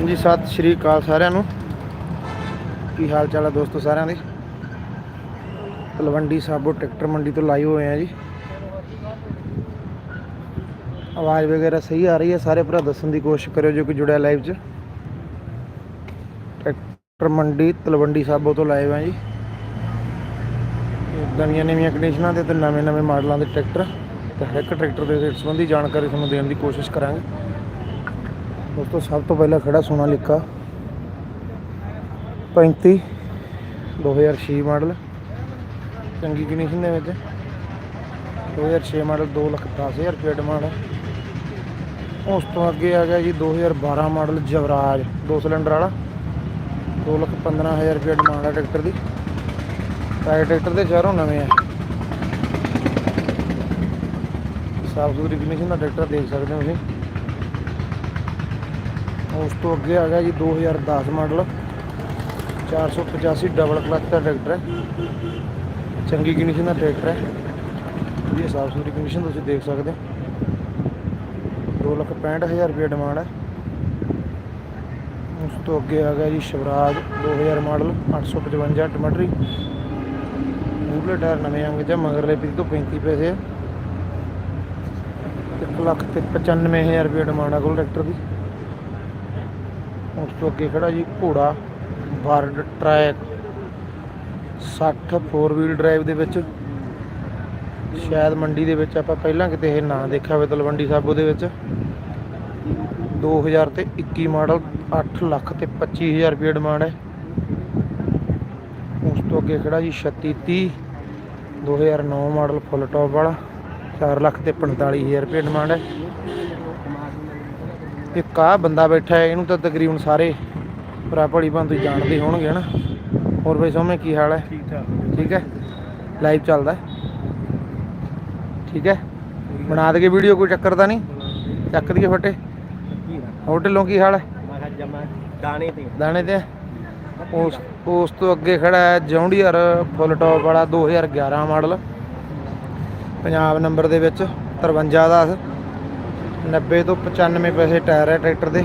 ਜੀ, ਸਤਿ ਸ਼੍ਰੀ ਅਕਾਲ ਸਾਰਿਆਂ ਨੂੰ। ਕੀ ਹਾਲ ਚਾਲ ਹੈ ਦੋਸਤੋ ਸਾਰਿਆਂ ਦੇ? ਤਲਵੰਡੀ ਸਾਬੋ ਟਰੈਕਟਰ ਮੰਡੀ ਤੋਂ ਲਾਈਵ ਹੋਏ ਆ ਜੀ। ਆਵਾਜ਼ ਵਗੈਰਾ ਸਹੀ ਆ ਰਹੀ ਹੈ ਸਾਰੇ ਭਰਾ ਦੱਸਣ ਦੀ ਕੋਸ਼ਿਸ਼ ਕਰਿਓ ਜੋ ਕੋਈ ਜੁੜਿਆ ਲਾਈਵ 'ਚ। ਟਰੈਕਟਰ ਮੰਡੀ ਤਲਵੰਡੀ ਸਾਬੋ ਤੋਂ ਲਾਈਵ ਆ ਜੀ। ਨਵੀਆਂ ਨਵੀਆਂ ਕੰਡੀਸ਼ਨਾਂ ਦੇ ਤੇ ਨਵੇਂ ਨਵੇਂ ਮਾਡਲਾਂ ਦੇ ਟਰੈਕਟਰ। ਤੇ ਹਰ ਇੱਕ ਟਰੈਕਟਰ ਦੇ ਰੇਟ ਸੰਬੰਧੀ ਜਾਣਕਾਰੀ ਤੁਹਾਨੂੰ ਦੇਣ ਦੀ ਕੋਸ਼ਿਸ਼ ਕਰਾਂਗੇ। ਦੋਸਤੋ, ਸਭ ਤੋਂ ਪਹਿਲਾਂ ਖੜਾ ਸੋਨਾਲੀਕਾ 35 2006 ਮਾਡਲ। ਚੰਗੀ ਕੰਡੀਸ਼ਨ ਦੇ ਵਿੱਚ। 2006 ਮਾਡਲ 2 ਲੱਖ 10000 ਰੁਪਏ ਡਿਮਾਂਡ ਹੈ। ਉਸ ਤੋਂ ਅੱਗੇ ਆ ਗਿਆ ਜੀ 2012 ਮਾਡਲ ਜਵਰਾਜ, ਦੋ ਸਿਲੰਡਰ ਵਾਲਾ। 2 ਲੱਖ 15000 ਰੁਪਏ ਡਿਮਾਂਡ ਹੈ ਟਰੈਕਟਰ ਦੀ। ਟਾਇਰ ਟਰੈਕਟਰ ਦੇ ਚਾਰੋਂ ਨਵੇਂ ਆ। ਸਾਫ਼ ਸੁਥਰੀ ਕੰਡੀਸ਼ਨ ਦਾ ਟਰੈਕਟਰ ਦੇਖ ਸਕਦੇ ਹੋ ਤੁਸੀਂ। ਉਸ ਤੋਂ ਅੱਗੇ ਆ ਗਿਆ ਜੀ 2010 ਮਾਡਲ। 485 ਡਬਲ ਕਲਚ ਦਾ ਟਰੈਕਟਰ ਹੈ। ਚੰਗੀ ਕੰਡੀਸ਼ਨ ਦਾ ਟਰੈਕਟਰ ਹੈ। ਇਹ ਸਾਫ਼ ਸੁਥਰੀ ਕੰਡੀਸ਼ਨ ਤੁਸੀਂ ਦੇਖ ਸਕਦੇ ਹੋ। 265000 ਰੁਪਏ ਡਿਮਾਂਡ ਹੈ। ਉਸ ਤੋਂ ਅੱਗੇ ਆ ਗਿਆ ਜੀ ਸ਼ਿਵਰਾਜ 2000 ਮਾਡਲ 855 ਟਮਾਟਰੀ। ਮੂਹਰਲੇ ਟਾਇਰ ਨਵੇਂ ਆਂਗੇ ਜਾਂ ਮਗਰਲੇ ਪੀਸ ਤੋਂ 35 ਪੈਸੇ ਆ ਇੱਕ ਲੱਖ ਤੇ 95000 ਰੁਪਏ ਡਿਮਾਂਡ ਆ ਕੋਲ ਟਰੈਕਟਰ ਦੀ। ਉਸ ਤੋਂ ਅੱਗੇ ਖੜਾ ਜੀ ਘੋੜਾ, ਬਰਡ ਟਰੈਕ 60 4 ਵੀਲ ਡਰਾਈਵ ਦੇ ਵਿੱਚ। ਸ਼ਾਇਦ ਮੰਡੀ ਦੇ ਵਿੱਚ ਆਪਾਂ ਪਹਿਲਾਂ ਕਿਤੇ ਇਹ ਨਾਂ ਦੇਖਿਆ ਹੋਵੇ ਤਲਵੰਡੀ ਸਾਬੋ ਦੇ ਵਿੱਚ। 2000 ਤੇ 21 ਮਾਡਲ 8 ਲੱਖ ਤੇ 25000 ਰੁਪਏ ਡਿਮਾਂਡ ਹੈ। ਉਸ ਤੋਂ ਅੱਗੇ ਖੜਾ ਜੀ 3630 2009 ਮਾਡਲ ਫੁੱਲ ਟੌਪ ਵਾਲਾ। 4 ਲੱਖ ਤੇ 45000 ਰੁਪਏ ਡਿਮਾਂਡ ਹੈ। ਇੱਕ ਆ ਬੰਦਾ ਬੈਠਾ ਹੈ, ਇਹਨੂੰ ਤਾਂ ਤਕਰੀਬਨ ਸਾਰੇ ਭਰਾ ਭਲੀ ਤੁਸੀਂ ਜਾਣਦੇ ਹੋਣਗੇ, ਹਨਾ? ਹੋਰ ਬਈ ਸੋਮੇ ਕੀ ਹਾਲ ਹੈ? ਠੀਕ ਠਾਕ ਠੀਕ ਹੈ? ਲਾਈਵ ਚੱਲਦਾ ਠੀਕ ਹੈ? ਬਣਾ ਦਈਏ ਵੀਡੀਓ ਕੋਈ ਚੱਕਰ ਤਾਂ ਨਹੀਂ? ਚੱਕ ਦਈਏ ਫੱਟੇ। ਹੋਰ ਢਿੱਲੋਂ ਕੀ ਹਾਲ ਹੈ? ਦਾਣੇ ਤੇ ਦਾਣੇ ਤੇ ਉਸ ਉਸ ਤੋਂ ਅੱਗੇ ਖੜਾ ਹੈ ਜੌਂਡੀਅਰ ਫੁੱਲ ਟੌਪ ਵਾਲਾ 2011 ਮਾਡਲ ਪੰਜਾਬ ਨੰਬਰ ਦੇ ਵਿੱਚ 53 ਦਾ 90 ਤੋਂ 95 ਪੈਸੇ ਟਾਇਰ ਹੈ ਟਰੈਕਟਰ ਦੇ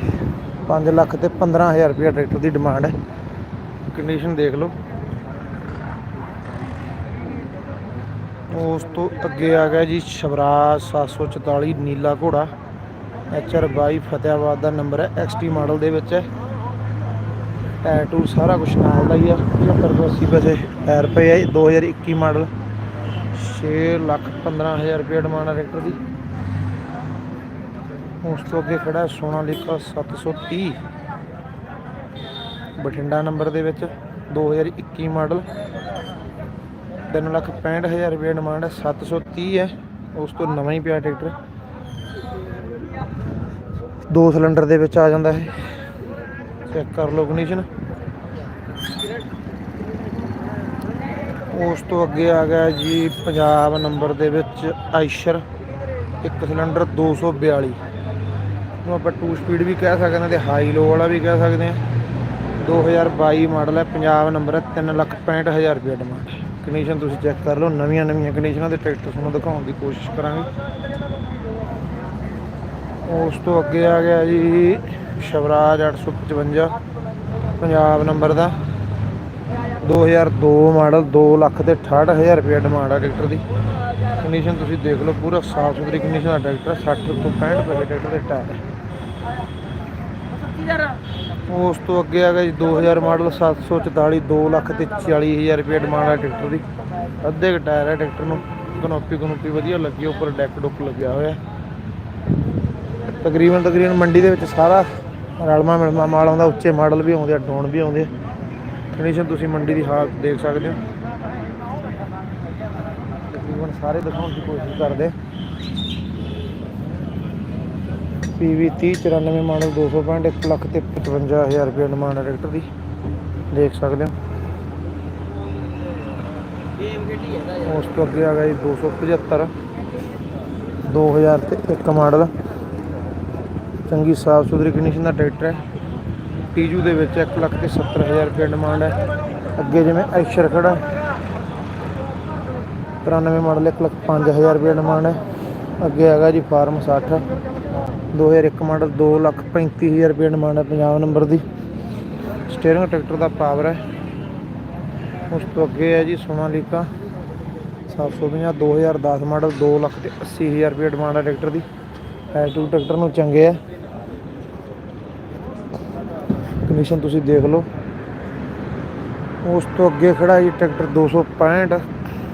5 ਲੱਖ ਤੇ 15000 ਰੁਪਏ ਟਰੈਕਟਰ ਦੀ ਡਿਮਾਂਡ ਹੈ। ਕੰਡੀਸ਼ਨ ਦੇਖ ਲਓ। ਉਸ ਤੋਂ ਅੱਗੇ ਆ ਗਿਆ ਜੀ ਸ਼ਵਰਾਜ 744 ਨੀਲਾ ਘੋੜਾ। ਐਚਆਰ 22 ਫਤਿਆਬਾਦ ਦਾ ਨੰਬਰ ਹੈ ਐਕਸਟੀ ਮਾਡਲ ਦੇ ਵਿੱਚ ਹੈ। ਟਾਇਰ ਟੂ ਸਾਰਾ ਕੁਝ ਨਾਲ ਦਾ ਹੀ ਆ 75 ਤੋਂ 80 ਪੈਸੇ ਟਾਇਰ ਪਏ ਆ 2021 ਮਾਡਲ। 6 ਲੱਖ 15000 ਰੁਪਏ ਡਿਮਾਂਡ ਹੈ ਟਰੈਕਟਰ ਦੀ। ਉਸ ਤੋਂ ਅੱਗੇ ਖੜਾ ਹੈ ਸੋਨਾਲੀਕਾ 730 ਬਠਿੰਡਾ ਨੰਬਰ ਦੇ ਵਿੱਚ 2021 ਮਾਡਲ। 3 ਲੱਖ 65000 ਰੁਪਏ ਡਿਮਾਂਡ ਹੈ 730 ਹੈ। ਉਸ ਤੋਂ ਨਵਾਂ ਹੀ ਪਿਆ ਟਰੈਕਟਰ। ਦੋ ਸਿਲੰਡਰ ਦੇ ਵਿੱਚ ਆ ਜਾਂਦਾ ਹੈ ਚੈੱਕ ਕਰ ਲਓ ਕੰਡੀਸ਼ਨ ਉਸ ਤੋਂ ਅੱਗੇ ਆ ਗਿਆ ਜੀ ਪੰਜਾਬ ਨੰਬਰ ਦੇ ਵਿੱਚ ਆਇਸ਼ਰ, ਇੱਕ ਸਿਲੰਡਰ 242 ਨੂੰ ਆਪਾਂ 2 ਸਪੀਡ ਵੀ ਕਹਿ ਸਕਦੇ ਹਾਂ ਤੇ ਹਾਈ ਲੋ ਵਾਲਾ ਵੀ ਕਹਿ ਸਕਦੇ ਹਾਂ। 2022 ਮਾਡਲ ਹੈ, ਪੰਜਾਬ ਨੰਬਰ ਹੈ 365000 ਰੁਪਏ ਡਿਮਾਂਡ ਕੰਡੀਸ਼ਨ ਤੁਸੀਂ ਚੈੱਕ ਕਰ ਲਓ, ਨਵੀਆਂ ਨਵੀਆਂ ਕੰਡੀਸ਼ਨਾਂ ਦੇ ਟਰੈਕਟਰ ਤੁਹਾਨੂੰ ਦਿਖਾਉਣ ਦੀ ਕੋਸ਼ਿਸ਼ ਕਰਾਂਗੇ। ਉਸ ਤੋਂ ਅੱਗੇ ਆ ਗਿਆ ਜੀ ਸ਼ਵਰਾਜ 855 ਪੰਜਾਬ ਨੰਬਰ ਦਾ। 2002 ਮਾਡਲ 2 ਲੱਖ ਤੇ 68000 ਰੁਪਏ ਡਿਮਾਂਡ ਆ ਟਰੈਕਟਰ ਦੀ। ਕੰਡੀਸ਼ਨ ਤੁਸੀਂ ਦੇਖ ਲਓ, ਪੂਰਾ ਸਾਫ਼ ਸੁਥਰੀ ਕੰਡੀਸ਼ਨ ਦਾ ਟਰੈਕਟਰ 60 ਤੋਂ 65 ਰੁਪਏ ਟਰੈਕਟਰ ਦੇ ਟਾਇਰ ਉਸ ਤੋਂ ਅੱਗੇ ਆ ਗਿਆ ਜੀ 2000 ਮਾਡਲ 744 2 ਲੱਖ ਤੇ 40000 ਰੁਪਏ ਡਿਮਾਂਡ ਆ ਟਰੈਕਟਰ ਦੀ। ਅੱਧੇ ਕੁ ਟਾਇਰ ਹੈ ਟਰੈਕਟਰ ਨੂੰ, ਕਨੋਪੀ ਕਨੋਪੀ ਵਧੀਆ ਲੱਗੀ, ਉੱਪਰ ਡੈਕ ਡੁੱਕ ਲੱਗਿਆ ਹੋਇਆ। ਤਕਰੀਬਨ ਤਕਰੀਬਨ ਮੰਡੀ ਦੇ ਵਿੱਚ ਸਾਰਾ ਰਲਮਾ ਮਿਲਮਾ ਮਾਲ ਆਉਂਦਾ, ਉੱਚੇ ਮਾਡਲ ਵੀ ਆਉਂਦੇ ਆ ਡੋਨ ਵੀ ਆਉਂਦੇ ਆ। ਕੰਡੀਸ਼ਨ ਤੁਸੀਂ ਮੰਡੀ ਦੀ ਹਾਲਤ ਦੇਖ ਸਕਦੇ ਹੋ। ਤਕਰੀਬਨ ਸਾਰੇ ਦਿਖਾਉਣ ਦੀ ਕੋਸ਼ਿਸ਼ ਕਰਦੇ। ਪੀਵੀ 3094 ਮਾਡਲ 265 1 ਲੱਖ ਤੇ 55000 ਰੁਪਏ ਡਿਮਾਂਡ ਹੈ ਟਰੈਕਟਰ ਦੀ। ਦੇਖ ਸਕਦੇ ਹੋ। ਉਸ ਤੋਂ ਅੱਗੇ ਆ ਗਿਆ ਜੀ 275 2000 ਤੇ 1 ਮਾਡਲ। ਚੰਗੀ ਸਾਫ਼ ਸੁਥਰੀ ਕੰਡੀਸ਼ਨ ਦਾ ਟਰੈਕਟਰ ਹੈ। ਟੀਜੂ ਦੇ ਵਿੱਚ 1 ਲੱਖ ਤੇ 70000 ਰੁਪਏ ਡਿਮਾਂਡ ਹੈ। ਅੱਗੇ ਜਿਵੇਂ ਐਕਸ਼ਰ ਖੜਾ 93 ਮਾਡਲ 1 ਲੱਖ 5000 ਰੁਪਏ ਡਿਮਾਂਡ ਹੈ। ਅੱਗੇ ਹੈਗਾ ਜੀ ਫਾਰਮ 60 2001 ਮਾਡਲ 235000 ਰੁਪਏ ਡਿਮਾਂਡ ਹੈ ਪੰਜਾਬ ਨੰਬਰ ਦੀ। ਸਟੀਅਰਿੰਗ ਟਰੈਕਟਰ ਦਾ ਪਾਵਰ ਹੈ। ਉਸ ਤੋਂ ਅੱਗੇ ਹੈ ਜੀ ਸੋਨਾਲੀਕਾ 750 2010 ਮਾਡਲ 2 ਲੱਖ ਤੇ 80000 ਰੁਪਏ ਡਿਮਾਂਡ ਹੈ ਟਰੈਕਟਰ ਦੀ। ਐਟੂ ਟਰੈਕਟਰ ਨੂੰ ਚੰਗੇ ਆ ਕੰਡੀਸ਼ਨ ਤੁਸੀਂ ਦੇਖ ਲਓ। ਉਸ ਤੋਂ ਅੱਗੇ ਖੜਾ ਜੀ ਟਰੈਕਟਰ 265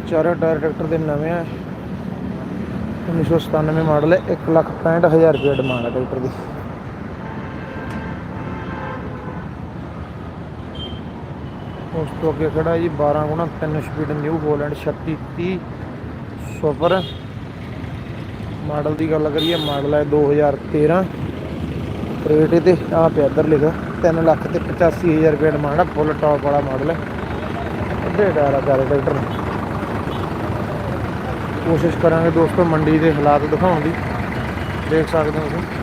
ਚਾਰੇ ਟਾਇਰ ਟਰੈਕਟਰ ਦੇ ਨਵੇਂ ਆ। 1997 ਮਾਡਲ ਹੈ 165000 ਰੁਪਏ ਡਿਮਾਂਡ ਹੈ ਟਰੈਕਟਰ ਦੀ। ਉਸ ਤੋਂ ਅੱਗੇ ਖੜਾ ਜੀ 12 ਗੁਣਾ 3 speed New Holland 3630 super. Model ਦੀ ਗੱਲ ਕਰੀਏ, ਮਾਡਲ ਹੈ 2013 ਰੇਟ ਇਹਦੇ ਆ ਪਿਆ ਇੱਧਰ ਲਿਖਿਆ 3 ਲੱਖ ਤੇ 85000 ਰੁਪਏ ਡਿਮਾਂਡ ਹੈ ਫੁੱਲ ਟੌਪ ਵਾਲਾ ਮਾਡਲ ਹੈ। ਅੱਧੇ ਟਾਇਰ ਆ ਚਾਰੇ ਟਰੈਕਟਰ ਕੋਸ਼ਿਸ਼ ਕਰਾਂਗੇ ਦੋਸਤੋ ਮੰਡੀ ਦੇ ਹਾਲਾਤ ਦਿਖਾਉਣ ਦੀ। ਦੇਖ ਸਕਦੇ ਹੋ ਤੁਸੀਂ।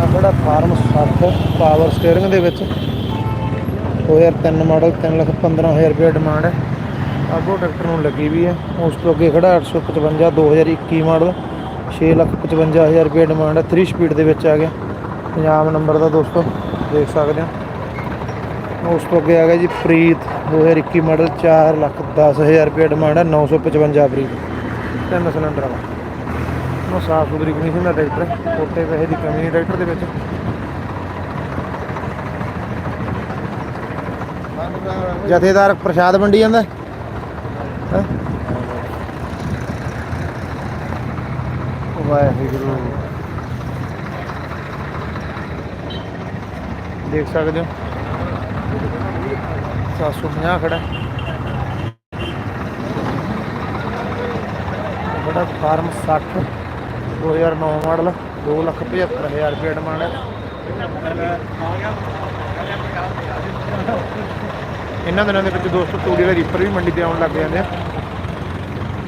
ਆ ਬੜਾ ਫਾਰਮ 60 ਪਾਵਰ ਸਟੀਅਰਿੰਗ ਦੇ ਵਿੱਚ। 2003 ਮਾਡਲ 3 ਲੱਖ 15000 ਰੁਪਏ ਡਿਮਾਂਡ ਹੈ। ਅੱਗੋਂ ਟਰੈਕਟਰ ਨੂੰ ਲੱਗੀ ਵੀ ਹੈ। ਉਸ ਤੋਂ ਅੱਗੇ ਖੜਾ 855 2021 ਮਾਡਲ 6 ਲੱਖ 55000 ਰੁਪਏ ਡਿਮਾਂਡ ਹੈ 3 ਸਪੀਡ ਦੇ ਵਿੱਚ ਆ ਗਿਆ। ਪੰਜਾਬ ਨੰਬਰ ਦਾ ਦੋਸਤੋ, ਦੇਖ ਸਕਦੇ ਹੋ। ਉਸ ਤੋਂ ਅੱਗੇ ਆ ਗਿਆ ਜੀ ਪ੍ਰੀਤ 2021 ਮਾਡਲ 4 ਲੱਖ 10000 ਰੁਪਏ ਡਿਮਾਂਡ ਹੈ 955 ਪ੍ਰੀਤ। ਤਿੰਨ ਸਿਲੰਡਰ ਵਾਲਾ। ਉਹ ਸਾਫ਼ ਸੁਥਰੀ ਕੰਡੀਸ਼ਨ ਦਾ ਟਰੈਕਟਰ। ਹੈ। ਪੈਸੇ ਦੀ ਕਮੀ ਨਹੀਂ ਟਰੈਕਟਰ ਦੇ ਵਿੱਚ। ਜਥੇਦਾਰ ਪ੍ਰਸ਼ਾਦ ਵੰਡੀ ਜਾਂਦਾ। ਹੈ? ਵਾਹਿਗੁਰੂ ਦੇਖ ਸਕਦੇ ਹੋ। 750 ਖੜਾ। ਹੈ। ਬੜਾ ਫਾਰਮ 60 2009 ਮਾਡਲ 275000 ਰੁਪਏ ਡਿਮਾਂਡ ਹੈ। ਇਹਨਾਂ ਦਿਨਾਂ ਦੇ ਵਿੱਚ ਦੋਸਤੋ ਤੂੜੀ ਦਾ ਰੀਪਰ ਵੀ ਮੰਡੀ ਤੇ ਆਉਣ ਲੱਗ ਜਾਂਦੇ ਆ।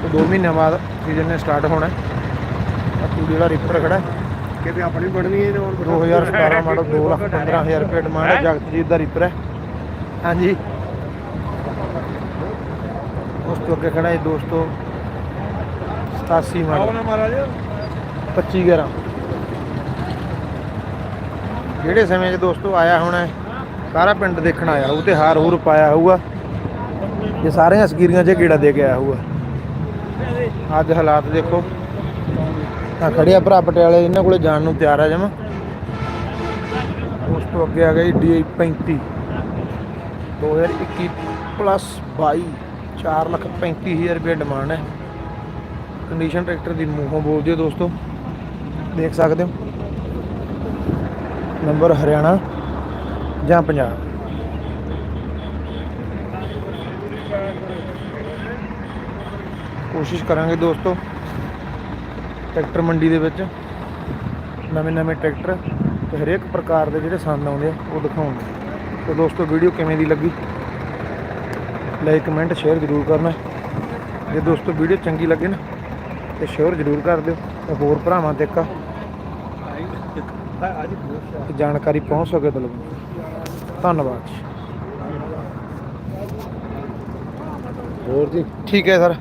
ਤੇ 2 ਮਹੀਨਿਆਂ ਬਾਅਦ ਸੀਜ਼ਨ ਨੇ ਸਟਾਰਟ ਹੋਣਾ। ਆ ਤੂੜੀ ਵਾਲਾ ਰੀਪਰ ਖੜਾ। ਕਿਤੇ ਆਪਣੀ ਬਣਨੀ ਹੈ 2017 ਮਾਡਲ 215000 ਰੁਪਏ ਡਿਮਾਂਡ ਹੈ ਜਗਤਜੀਤ ਦਾ ਰੀਪਰ ਹੈ। ਹਾਂਜੀ। ਉਸ ਤੋਂ ਅੱਗੇ ਖੜਾ ਹੈ ਦੋਸਤੋ 87 ਮਾਡਲ। ਮਹਾਰਾਜ। 25 11 ਜਿਹੜੇ ਸਮੇਂ 'ਚ ਦੋਸਤੋ ਆਇਆ ਹੋਣਾ ਸਾਰਾ ਪਿੰਡ ਦੇਖਣ ਆਇਆ ਹੋਊ ਤੇ ਹਾਰ ਹੂਰ ਪਾਇਆ ਹੋਊਗਾ। ਇਹ ਸਾਰੀਆਂ ਸਕੀਰੀਆਂ 'ਚ ਗੇੜਾ ਦੇ ਕੇ ਆਇਆ ਹੋਊਗਾ। ਅੱਜ ਹਾਲਾਤ ਦੇਖੋ। ਆ ਖੜਿਆ ਭਰਾ ਪਟਿਆਲੇ, ਇਹਨਾਂ ਕੋਲੇ ਜਾਣ ਨੂੰ ਤਿਆਰ ਆ ਜਮਾ। ਉਸ ਤੋਂ ਅੱਗੇ ਆ ਗਿਆ ਜੀ ਡੀ 35 2021 ਪਲੱਸ 22 4 ਲੱਖ 35000 ਰੁਪਏ ਡਿਮਾਂਡ ਹੈ। ਕੰਡੀਸ਼ਨ ਟਰੈਕਟਰ ਦੀ ਮੂੰਹੋਂ ਬੋਲਦੀ ਹੈ ਦੋਸਤੋ। ਦੇਖ ਸਕਦੇ ਹੋ। ਨੰਬਰ ਹਰਿਆਣਾ ਜਾਂ ਪੰਜਾਬ। ਕੋਸ਼ਿਸ਼ ਕਰਾਂਗੇ ਦੋਸਤੋ। ਟਰੈਕਟਰ ਮੰਡੀ ਦੇ ਵਿੱਚ। ਨਵੇਂ ਨਵੇਂ ਟਰੈਕਟਰ ਤੇ ਹਰੇਕ ਪ੍ਰਕਾਰ ਦੇ ਜਿਹੜੇ ਸੰਦ ਆਉਂਦੇ ਆ ਉਹ ਦਿਖਾਉਣ ਤੇ ਦੋਸਤੋ ਵੀਡੀਓ ਕਿਵੇਂ ਦੀ ਲੱਗੀ? ਲਾਈਕ ਕਮੈਂਟ ਸ਼ੇਅਰ ਜ਼ਰੂਰ ਕਰਨਾ। ਜੇ ਦੋਸਤੋ ਵੀਡੀਓ ਚੰਗੀ ਲੱਗੇ ਨਾ ਤੇ ਸ਼ੇਅਰ ਜ਼ਰੂਰ ਕਰ ਦਿਓ ਤੇ ਹੋਰ ਭਰਾਵਾਂ ਤੱਕ ਜਾਣਕਾਰੀ ਪਹੁੰਚ ਸਕੇ ਤਾਂ ਧੰਨਵਾਦ। ਹੋਰ ਜੀ? ਠੀਕ ਹੈ ਸਰ।